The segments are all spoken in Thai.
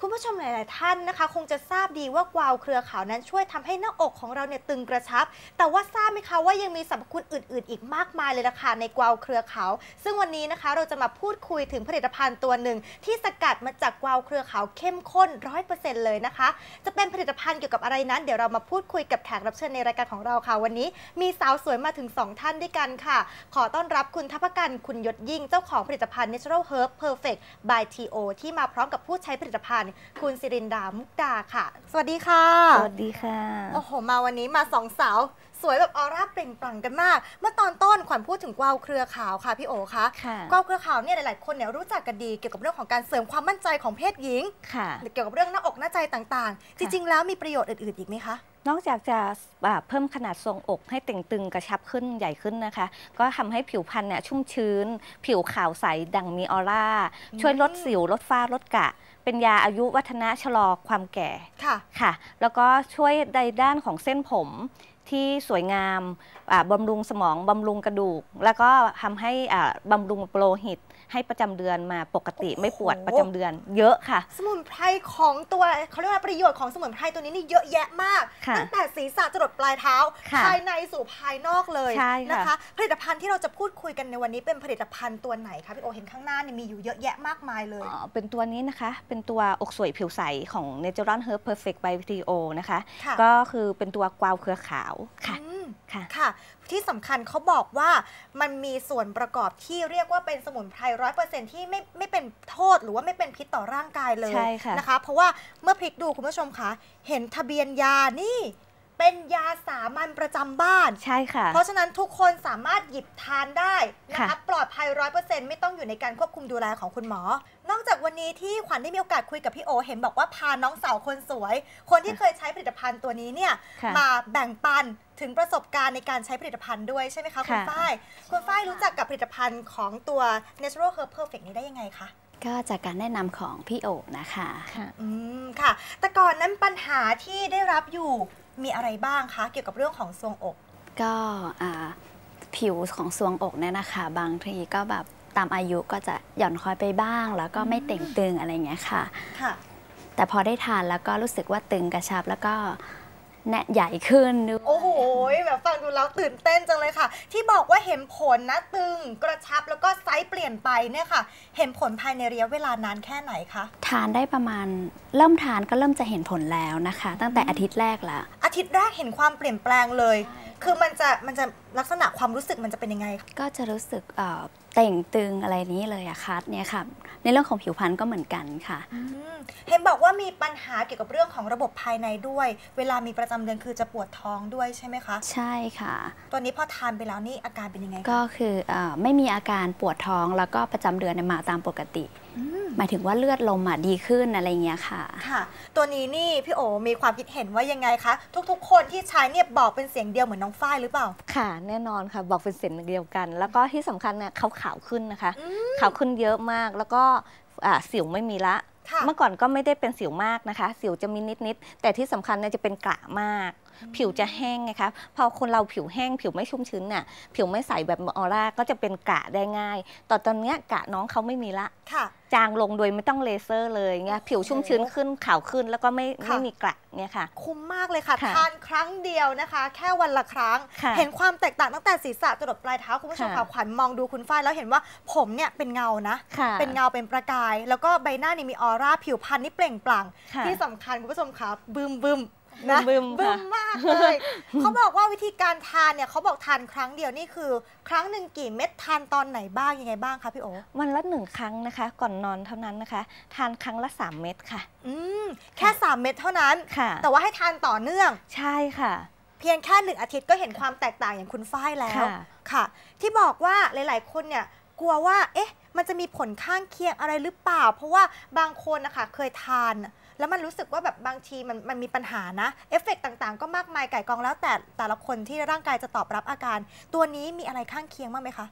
คุณผู้ชมหลาย ๆ ท่านนะคะ คงจะทราบดีว่ากวาวเครือขาวนั้นช่วยทำให้หน้าอกของเราเนี่ยตึงกระชับ แต่ว่าทราบไหมคะว่ายังมีสรรพคุณอื่น ๆ อีกมากมายเลยนะคะในกวาวเครือขาวซึ่งวันนี้นะคะเราจะมาพูดคุยถึงผลิตภัณฑ์ตัวหนึ่ง ที่สกัดมาจากกวาวเครือขาวเข้มข้นร้อยเปอร์เซ็นต์เลยนะคะ จะเป็นผลิตภัณฑ์เกี่ยวกับอะไรนั้น เดี๋ยวเรามาพูดคุยกับแขกรับเชิญในรายการของเราค่ะวันนี้ มีสาวสวยมาถึง 2 ท่านด้วยกันค่ะ ขอต้อนรับคุณทัพกันคุณยศยิ่งเจ้าของผลิตภัณฑ์ Natural Herb Perfect by TO ที่มาพร้อมกับผู้ใช้ผลิตภัณฑ์คุณสิรินดามุกดาค่ะ สวัสดีค่ะ สวัสดีค่ะ โอ้โห มาวันนี้มาสองสาว สวยแบบออร่าเปล่งปลั่งกันมาก เมื่อตอนต้นขวัญพูดถึงกวาวเครือขาวค่ะพี่โอคะค่ะกวาวเครือขาวเนี่ยหลาย ๆ คนเนี่ยรู้จักกันดีเกี่ยวกับเรื่องของการเสริมความมั่นใจของเพศหญิงค่ะหรือเกี่ยวกับเรื่องหน้าอกหน้าใจต่าง ๆ จริง ๆ แล้วมีประโยชน์อื่น ๆ อีกไหมคะ นอกจากจะอ่าเพิ่มขนาดทรงอกให้เต่งตึงกระชับขึ้นใหญ่ขึ้นนะคะ ก็ทำให้ผิวพรรณเนี่ยชุ่มชื้น ผิวขาวใสดังมีออร่า ช่วยลดสิวลดฝ้าลดกระเป็นยาอายุวัฒนะชะลอความแก่ค่ะค่ะ แล้วก็ช่วยในด้านของเส้นผมที่สวยงามอ่าบำรุงสมองบำรุงกระดูก แล้วก็ทำให้อ่าบำรุงโลหิต ให้ประจำเดือนมาปกติโอ้โหไม่ปวดประจำเดือน เยอะค่ะ สมุนไพรของตัวเขาเรียกว่าประโยชน์ของสมุนไพรตัวนี้นี่เยอะแยะมากค่ะตั้งแต่ศีรษะจรดปลายเท้าค่ะภายในสู่ภายนอกเลยใช่ค่ะนะคะ ผลิตภัณฑ์ที่เราจะพูดคุยกันในวันนี้เป็นผลิตภัณฑ์ตัวไหนคะพี่โอเห็นข้างหน้าเนี่ยมีอยู่เยอะแยะมากมายเลยอ๋อเป็นตัวนี้นะคะ เป็นตัวอกสวยผิวใสของ Natural Herb Perfect by VTO นะคะค่ะก็คือเป็นตัวกวาวเครือขาวค่ะอืม ค่ะค่ะ ที่สำคัญเขาบอกว่ามันมีส่วนประกอบที่เรียกว่าเป็นสมุนไพรร้อยเปอร์เซ็นที่ไม่ไม่เป็นโทษหรือว่าไม่เป็นพิษต่อร่างกายเลยใช่ค่ะนะคะ เพราะว่าเมื่อพลิกดูคุณผู้ชมคะเห็นทะเบียนยานี่ เป็นยาสามัญประจำบ้านใช่ค่ะ เพราะฉะนั้นทุกคนสามารถหยิบทานได้นะคะค่ะปลอดภัยร้อยเปอร์เซ็นต์ไม่ต้องอยู่ในการควบคุมดูแลของคุณหมอ นอกจากวันนี้ที่ขวัญได้มีโอกาสคุยกับพี่โอ เห็นบอกว่าพาน้องสาวคนสวย คนที่เคยใช้ผลิตภัณฑ์ตัวนี้เนี่ยค่ะมาแบ่งปันถึงประสบการณ์ในการใช้ผลิตภัณฑ์ด้วยใช่ไหมคะคุณค่ะฝ้ายคุณฝ้ายรู้จักกับผลิตภัณฑ์ของตัว Natural Herb Perfect นี้ได้ยังไงคะก็จากการแนะนำของพี่โอนะคะ ค่ะ อืม ค่ะ แต่ก่อนนั้นปัญหาที่ได้รับอยู่ มีอะไรบ้างคะ เกี่ยวกับเรื่องของทรวงอก ก็อ่าผิวของทรวงอกเนี่ยนะคะ บางทีก็แบบตามอายุก็จะหย่อนคอยไปบ้าง แล้วก็ไม่เต่งตึงอะไรเงี้ยค่ะ ค่ะ แต่พอได้ทานแล้วก็รู้สึกว่าตึงกระชับแล้วก็ แน่ใหญ่ขึ้นด้วยโอ้โหแบบฟังดูแล้วตื่นเต้นจังเลยค่ะ ที่บอกว่าเห็นผลนะตึงกระชับแล้วก็ไซส์เปลี่ยนไปเนี่ยค่ะ เห็นผลภายในระยะเวลานานแค่ไหนคะทานได้ประมาณเริ่มทานก็เริ่มจะเห็นผลแล้วนะคะ ตั้งแต่อาทิตย์แรกละอาทิตย์แรกเห็นความเปลี่ยนแปลงเลย คือมันจะมันจะ ลักษณะความรู้สึกมันจะเป็นยังไงคะก็จะรู้สึกเอ่อเต่งตึงอะไรนี้เลยอะค่ะเนี่ยค่ะ ในเรื่องของผิวพรรณก็เหมือนกันค่ะอืมเห็นบอกว่ามีปัญหาเกี่ยวกับเรื่องของระบบภายในด้วย เวลามีประจำเดือนคือจะปวดท้องด้วยใช่ไหมคะ ใช่ค่ะ ตัวนี้พอทานไปแล้วนี่อาการเป็นยังไงคะก็คือเออไม่มีอาการปวดท้องแล้วก็ประจำเดือนเนี่ยมาตามปกติอืม หมายถึงว่าเลือดลมอะดีขึ้นอะไรเงี้ยค่ะ ค่ะ ตัวนี้นี่พี่โอมีความคิดเห็นว่ายังไงคะ ทุกๆ คนที่ใช้เนี่ยบอกเป็นเสียงเดียวเหมือนน้องฝ้ายหรือเปล่า ค่ะ แน่นอนค่ะ บอกเป็นเสียงเดียวกัน แล้วก็ที่สำคัญเนี่ยเขาขาวขึ้นนะคะอืมขาวขึ้นเยอะมากแล้วก็อ่าสิวไม่มีละค่ะเมื่อก่อนก็ไม่ได้เป็นสิวมากนะคะ สิวจะมีนิดๆแต่ที่สำคัญเนี่ยจะเป็นกระมาก ผิวจะแห้งไงคะพอคนเราผิวแห้ง ผิวไม่ชุ่มชื้นน่ะผิวไม่ใสแบบออร่าก็จะเป็นกระได้ง่ายแต่ตอนเนี้ยกระน้องเขาไม่มีละค่ะจางลงโดยไม่ต้องเลเซอร์เลยเงี้ยโอ้โหผิวชุ่มชื้นขึ้นขาวขึ้นแล้วก็ไม่ค่ะไม่มีกระเนี่ยค่ะ คุ้มมากเลยค่ะค่ะทานครั้งเดียวนะคะ แค่วันละครั้งค่ะเห็นความแตกต่างตั้งแต่ศีรษะจรดปลายเท้าคุณผู้ชมค่ะค่ะขวัญมองดูคุณฝ้ายแล้วเห็นว่าผมเนี่ยเป็นเงานะค่ะเป็นเงาเป็นประกาย แล้วก็ใบหน้านี่มีออร่าผิวพรรณนี่เปล่งปลั่งค่ะที่สำคัญคุณผู้ชมค่ะบึมบึม นะบึมบึบึมมค่ะมากเลยเขาบอกว่าวิธีการทานเนี่ยเขาบอกทานครั้งเดียวนี่คือ ครั้งหนึ่งกี่เม็ดทานตอนไหนบ้างยังไงบ้างคะพี่โอวันละหนึ่งครั้งนะคะ ก่อนนอนเท่านั้นนะคะ ทานครั้งละ 3 เม็ดค่ะ อืมแค่ 3 เม็ดเท่านั้นค่ะ แต่ว่าให้ทานต่อเนื่องใช่ค่ะ เพียงแค่หนึ่งอาทิตย์ก็เห็นความแตกต่างอย่างคุณฝ้ายแล้วค่ะค่ะที่บอกว่าหลาย ๆ คนเนี่ยกลัวว่าเอ๊ะ มันจะมีผลข้างเคียงอะไรหรือเปล่า เพราะว่าบางคนนะคะเคยทาน แล้วมันรู้สึกว่าแบบบางทีมันมันมีปัญหานะเอฟเฟกต์ต่างๆ ก็มากมายไก่กองแล้วแต่แต่ละคนที่ร่างกายจะตอบรับอาการ ตัวนี้มีอะไรข้างเคียงบ้างไหมคะ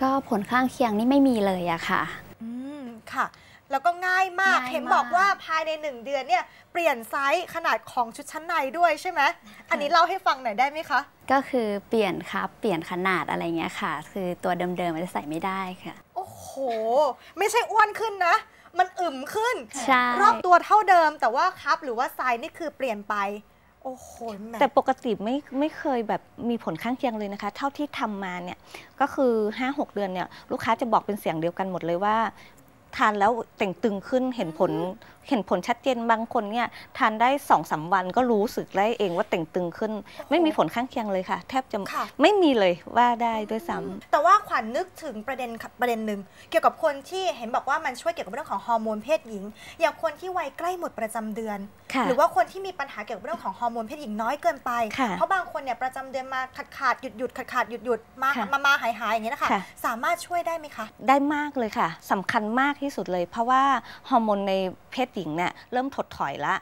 ก็ผลข้างเคียงนี่ไม่มีเลยอะค่ะ อืมค่ะ แล้วก็ง่ายมากง่ายมาก เห็นบอกว่าภายในหนึ่งเดือนเนี่ยเปลี่ยนไซส์ขนาดของชุดชั้นในด้วยใช่ไหม อันนี้เล่าให้ฟังหน่อยได้ไหมคะ ก็คือเปลี่ยนครับเปลี่ยนขนาดอะไรเงี้ยค่ะ คือตัวเดิมๆมันจะใส่ไม่ได้ค่ะ โอ้โห ไม่ใช่อ้วนขึ้นนะ มันอึมขึ้นใช่รอบตัวเท่าเดิม แต่ว่าครับหรือว่าไซส์นี่คือเปลี่ยนไปโอ้โหแหม่แต่ปกติไม่ไม่เคยแบบมีผลข้างเคียงเลยนะคะ เท่าที่ทำมาเนี่ยก็คือ 5-6 เดือนเนี่ยลูกค้าจะบอกเป็นเสียงเดียวกันหมดเลยว่า ทานแล้วเต่งตึงขึ้นเห็นผลเห็นผลชัดเจนบางคนเนี่ยทานได้สองสามวันก็รู้สึกได้เองว่าเต่งตึงขึ้น ไม่มีผลข้างเคียงเลยค่ะ แทบจะค่ะไม่มีเลยว่าได้ด้วยซ้ำแต่ว่าขวัญนึกถึงประเด็นประเด็นหนึ่งเกี่ยวกับคนที่เห็นบอกว่ามันช่วยเกี่ยวกับเรื่องของฮอร์โมนเพศหญิง อย่างคนที่วัยใกล้หมดประจำเดือนค่ะหรือว่าคนที่มีปัญหาเกี่ยวกับเรื่องของฮอร์โมนเพศหญิงน้อยเกินไปค่ะเพราะบางคนเนี่ยประจำเดือนมาขาดขาดหยุดหยุดขาดขาดหยุดหยุดมาค่ะมามาหายหายอย่างเงี้ยนะคะค่ะสามารถช่วยได้ไหมคะ ได้มากเลยค่ะสำคัญมากที่สุดเลย เพราะว่าฮอร์โมนในเพศหญิงเนี่ยเริ่มถดถอยละ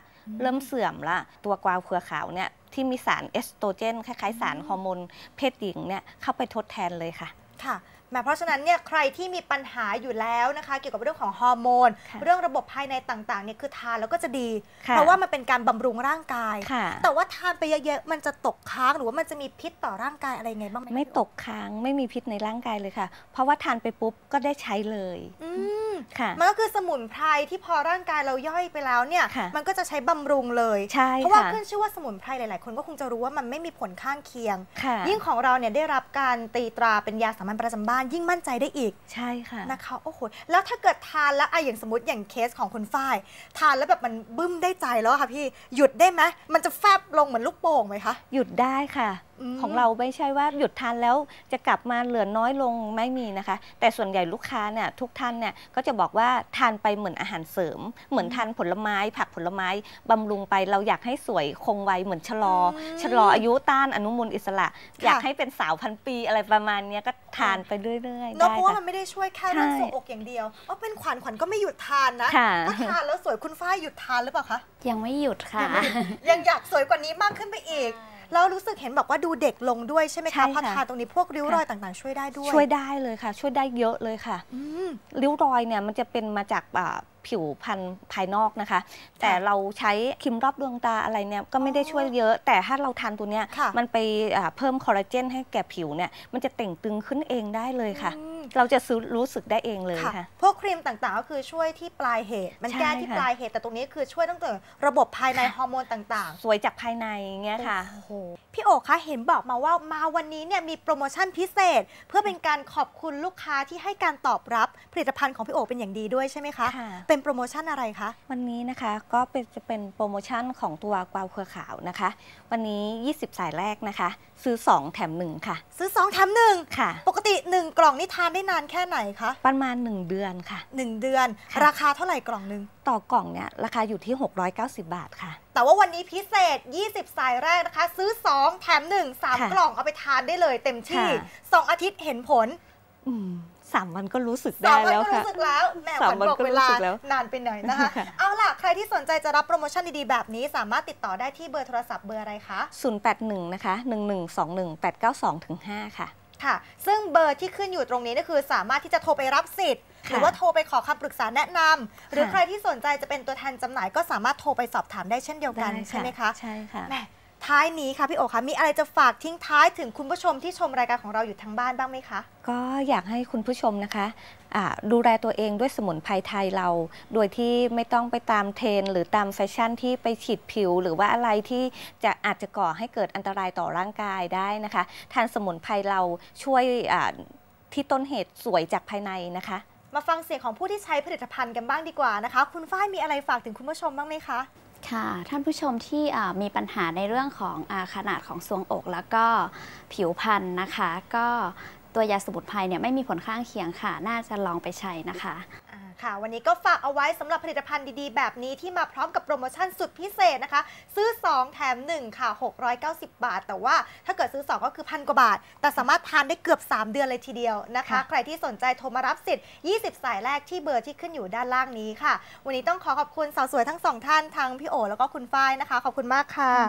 เริ่มเสื่อมละ ตัวกวาวเครือขาวเนี่ยที่มีสารเอสโตรเจนคล้ายๆ สารฮอร์โมนเพศหญิงเนี่ยเข้าไปทดแทนเลยค่ะค่ะแหมเพราะฉะนั้นเนี่ยใครที่มีปัญหาอยู่แล้วนะคะ เกี่ยวกับเรื่องของฮอร์โมนค่ะเรื่องระบบภายในต่างๆเนี่ยคือทานแล้วก็จะดีค่ะเพราะว่ามันเป็นการบำรุงร่างกายค่ะแต่ว่าทานไปเยอะๆมันจะตกค้างหรือว่ามันจะมีพิษต่อร่างกายอะไรยังไงบ้างไหมคะไม่ตกค้างไม่มีพิษในร่างกายเลยค่ะ เพราะว่าทานไปปุ๊บก็ได้ใช้เลย อืมค่ะมันก็คือสมุนไพรที่พอร่างกายเราย่อยไปแล้วเนี่ยค่ะมันก็จะใช้บำรุงเลยใช่เพราะว่าค่ะขึ้นชื่อว่าสมุนไพรหลาย ๆ คนก็คงจะรู้ว่ามันไม่มีผลข้างเคียงค่ะยิ่งของเราเนี่ยได้รับการตีตราเป็นยาสามัญประจำบ้าน ยิ่งมั่นใจได้อีกใช่ค่ะนะคะโอ้โหแล้วถ้าเกิดทานแล้วอะอย่างสมมติอย่างเคสของคุณฝ้าย ทานแล้วแบบมันบึ้มได้ใจแล้วอะค่ะพี่หยุดได้ไหมมันจะแฟบลงเหมือนลูกโป่งไหมคะหยุดได้ค่ะอืมของเราไม่ใช่ว่าหยุดทานแล้วจะกลับมาเหลือน้อยลงไม่มีนะคะ แต่ส่วนใหญ่ลูกค้าเนี่ยทุกท่านเนี่ยก็จะบอกว่าทานไปเหมือนอาหารเสริม เหมือนทานผลไม้ ผักผลไม้บำรุงไปเราอยากให้สวยคงไว้เหมือนชะลออมชะลออายุต้านอนุมูลอิสระค่ะอยากให้เป็นสาวพันปีอะไรประมาณเนี้ยก็ทานไปเรื่อยๆเนาะได้เพราะว่าค่ะมันไม่ได้ช่วยแค่เรื่องใช่ทรงอกอย่างเดียวอ๋อเป็นขวัญขวัญก็ไม่หยุดทานนะค่ะถ้าทานแล้วสวยคุณฝ้ายหยุดทานหรือเปล่าคะยังไม่หยุดค่ะยังไม่หยุดยังอยากสวยกว่านี้มากขึ้นไปอีก แล้วรู้สึกเห็นบอกว่าดูเด็กลงด้วยใช่ไหมใช่คะค่ะพอทานตรงนี้พวกริ้วรอยต่างๆ ช่วยได้ด้วย ช่วยได้เลยค่ะ ช่วยได้เยอะเลยค่ะอืมริ้วรอยเนี่ยมันจะเป็นมาจากอ่า ผิวพันธุ์ภายนอกนะคะ แต่เราใช้ครีมรอบดวงตาอะไรเนี่ยก็ไม่ได้ช่วยเยอะ แต่ถ้าเราทานตัวเนี้ยค่ะมันไปอ่าเพิ่มคอลลาเจนให้แก่ผิวเนี่ยมันจะเต่งตึงขึ้นเองได้เลยค่ะอืมเราจะซื้อรู้สึกได้เองเลยค่ะค่ะ พวกครีมต่างๆก็คือช่วยที่ปลายเหตุ มันใช่แก้ที่ค่ะปลายเหตุแต่ตรงนี้คือช่วยตั้งแต่ระบบภายในฮอร์โมนต่างสวยจากภายในเงี้ยค่ะโอ้โหๆพี่โอคะเห็นบอกมาว่ามาวันนี้เนี่ยมีโปรโมชั่นพิเศษ เพื่อเป็นการขอบคุณลูกค้าที่ให้การตอบรับผลิตภัณฑ์ของพี่โอเป็นอย่างดีด้วยใช่ไหมคะค่ะเป็นโปรโมชั่นอะไรคะ วันนี้นะคะก็เป็นจะเป็นโปรโมชั่นของตัวกวาวเครือขาวนะคะ วันนี้ 20 สายแรกนะคะ ซื้อ 2 แถม 1 ค่ะ ซื้อ 2 แถมหนึ่งค่ะ ปกติ 1 กล่องนี่ทานได้นานแค่ไหนคะ ประมาณ 1 เดือนค่ะ 1 เดือนค่ะราคาเท่าไหร่กล่องหนึ่งต่อกล่องเนี่ยราคาอยู่ที่ 690 บาทค่ะ แต่ว่าวันนี้พิเศษ 20 สายแรกนะคะ ซื้อ 2 แถม 1 3ค่ะกล่องเอาไปทานได้เลยเต็มที่ค่ะ2อาทิตย์เห็นผล อืม สามวันก็รู้สึกสได้องวันแล้วก็ค่ะรู้สึกแล้วแหม่สาขมวัญวันบอกก็เวรู้ลาสึกแล้วนานไปหน่อยนะคะค่ะเอาล่ะ ใครที่สนใจจะรับโปรโมชั่นดีๆ แบบนี้สามารถติดต่อได้ที่เบอร์โทรศัพท์เบอร์อะไรคะ 081 นะคะ 1121 892ถึง5ค่ะ ค่ะ ซึ่งเบอร์ที่ขึ้นอยู่ตรงนี้ก็คือสามารถที่จะโทรไปรับสิทธิ์หค่ะรือว่าโทรไปขอคำปรึกษาแนะนำหรือค่ะใครที่สนใจจะเป็นตัวแทนจำหน่ายก็สามารถโทรไปสอบถามได้เช่นเดียวกันใช่ไหมคะ ใช่ค่ะแหม่ ท้ายนี้ค่ะพี่โอคะมีอะไรจะฝากทิ้งท้ายถึงคุณผู้ชมที่ชมรายการของเราอยู่ทางบ้านบ้างไหมคะ ก็อยากให้คุณผู้ชมนะคะอ่าดูแลตัวเองด้วยสมุนไพรไทยเรา โดยที่ไม่ต้องไปตามเทรนด์หรือตามแฟชั่นที่ไปฉีดผิว หรือว่าอะไรที่จะอาจจะก่อให้เกิดอันตรายต่อร่างกายได้นะคะ ทานสมุนไพรเราช่วยอ่าที่ต้นเหตุสวยจากภายในนะคะ มาฟังเสียงของผู้ที่ใช้ผลิตภัณฑ์กันบ้างดีกว่านะคะ คุณฝ้ายมีอะไรฝากถึงคุณผู้ชมบ้างไหมคะ ค่ะท่านผู้ชมที่มีปัญหาในเรื่องของอขนาดของทรวงอกแล้วก็ผิวพรรณนะคะ ก็ตัวยาสมุนไพรเนี่ยไม่มีผลข้างเคียงค่ะ น่าจะลองไปใช้นะคะ ค่ะ วันนี้ก็ฝากเอาไว้สำหรับผลิตภัณฑ์ดีๆ แบบนี้ที่มาพร้อมกับโปรโมชั่นสุดพิเศษนะคะ ซื้อ 2 แถม 1 ค่ะ 690 บาท แต่ว่าถ้าเกิดซื้อ 2 ก็คือพันกว่าบาท แต่สามารถทานได้เกือบ 3 เดือนเลยทีเดียวนะคะค่ะใครที่สนใจโทรมารับสิทธิ์ 20 สายแรกที่เบอร์ที่ขึ้นอยู่ด้านล่างนี้ค่ะ วันนี้ต้องขอขอบคุณสาวสวยทั้งสองท่านทั้งพี่โอแล้วก็คุณฝ้ายนะคะ ขอบคุณมากค่ะ